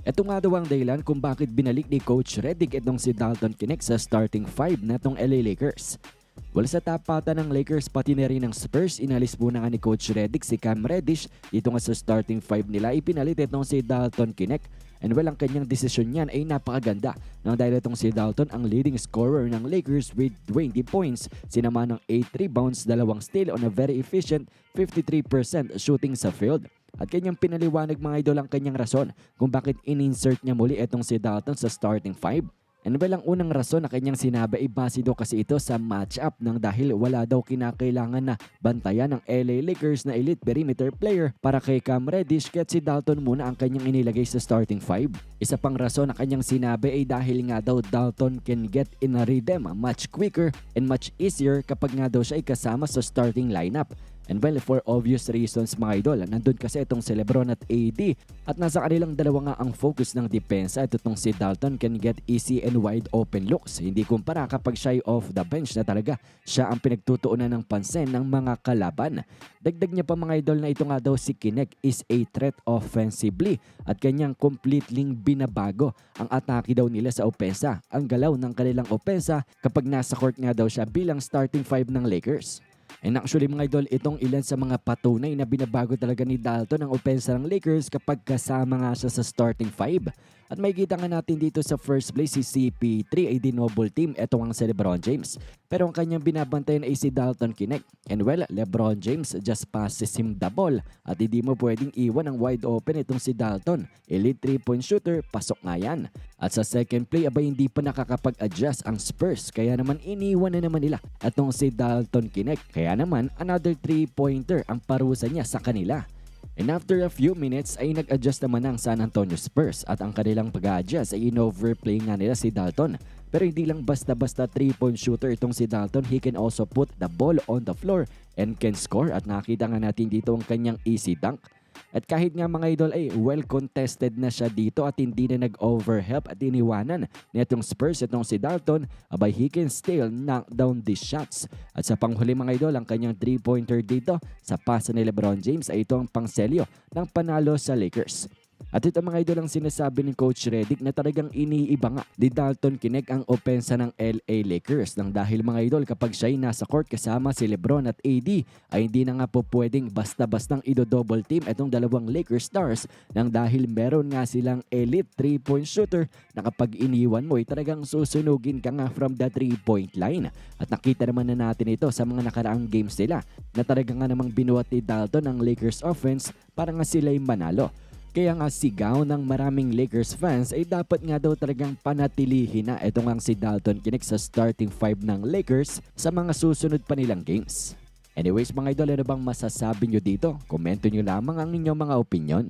Ito nga daw ang dahilan kung bakit binalik ni Coach Redick itong si Dalton Kinect sa starting five na itong LA Lakers. Well, sa tapatan ng Lakers pati na rin ng Spurs, inalis muna nga ni Coach Redick si Cam Reddish. Dito nga sa starting five nila, ipinalit itong si Dalton Kinect. And well, ang kanyang desisyon niyan ay napakaganda. Nang dahil itong si Dalton ang leading scorer ng Lakers with 20 points. Sinama ng 8 rebounds, dalawang steal on a very efficient 53% shooting sa field. At kanyang pinaliwanag mga idol ang kanyang rason kung bakit in-insert niya muli itong si Dalton sa starting five. And well, ang unang rason na kanyang sinabi ay base daw kasi ito sa matchup nang dahil wala daw kinakailangan na bantayan ng LA Lakers na elite perimeter player para kay Cam Reddish kaya't si Dalton muna ang kanyang inilagay sa starting five. Isa pang rason na kanyang sinabi ay dahil nga daw Dalton can get in a rhythm much quicker and much easier kapag nga daw siya ay kasama sa starting lineup. And well, for obvious reasons mga idol, nandun kasi itong si Lebron at AD at nasa kanilang dalawa nga ang focus ng depensa at itong si Dalton can get easy and wide open looks. Hindi kumpara kapag siya off the bench na talaga siya ang pinagtutuunan ng pansin ng mga kalaban. Dagdag niya pa mga idol na ito nga daw si Kinect is a threat offensively at kanyang completely binabago ang atake daw nila sa opensa. Ang galaw ng kanilang opensa kapag nasa court nga daw siya bilang starting five ng Lakers. And actually mga idol, itong ilan sa mga patunay na binabago talaga ni Dalton ang opensa ng Lakers kapag kasama nga siya sa starting five. At may kita nga natin dito sa first place si CP3 ay dinoble team. Ito ang si Lebron James. Pero ang kanyang binabantayan ay si Dalton Kinect. And well, Lebron James just passes him the ball. At hindi mo pwedeng iwan ang wide open itong si Dalton. Elite 3-point shooter, pasok nga yan. At sa second play, abay hindi pa nakakapag-adjust ang Spurs. Kaya naman iniwan na naman nila itong si Dalton Kinect. Kaya naman, another 3-pointer ang parusa niya sa kanila. And after a few minutes ay nag-adjust naman ang San Antonio Spurs at ang kanilang pag-adjust ay in-overplay nga nila si Dalton. Pero hindi lang basta-basta 3-point shooter itong si Dalton, he can also put the ball on the floor and can score at nakita nga natin dito ang kanyang easy dunk. At kahit nga mga idol ay well contested na siya dito at hindi na nag-overhelp at iniwanan nitong Spurs itong si Dalton, abay he can still knock down these shots. At sa panghuli mga idol, ang kanyang 3-pointer dito sa pasa ni Lebron James ay ito ang pangselyo ng panalo sa Lakers. At ito mga idol ang sinasabi ni Coach Redick na talagang iniiba nga ni Dalton Kinect ang opensa ng LA Lakers nang dahil mga idol kapag siya ay nasa court kasama si Lebron at AD ay hindi na nga po pwedeng basta-bastang ido-double team itong dalawang Lakers stars nang dahil meron nga silang elite 3-point shooter na kapag iniwan mo ay talagang susunugin ka nga from the 3-point line. At nakita naman na natin ito sa mga nakaraang games nila na talaga nga namang binuhat ni Dalton ang Lakers offense para nga sila'y manalo. Kaya nga sigaw ng maraming Lakers fans ay dapat nga daw talagang panatilihin na itong ang si Dalton Kinect sa starting five ng Lakers sa mga susunod pa nilang games. Anyways mga idol, ano bang masasabi nyo dito? Komento nyo lamang ang inyong mga opinion.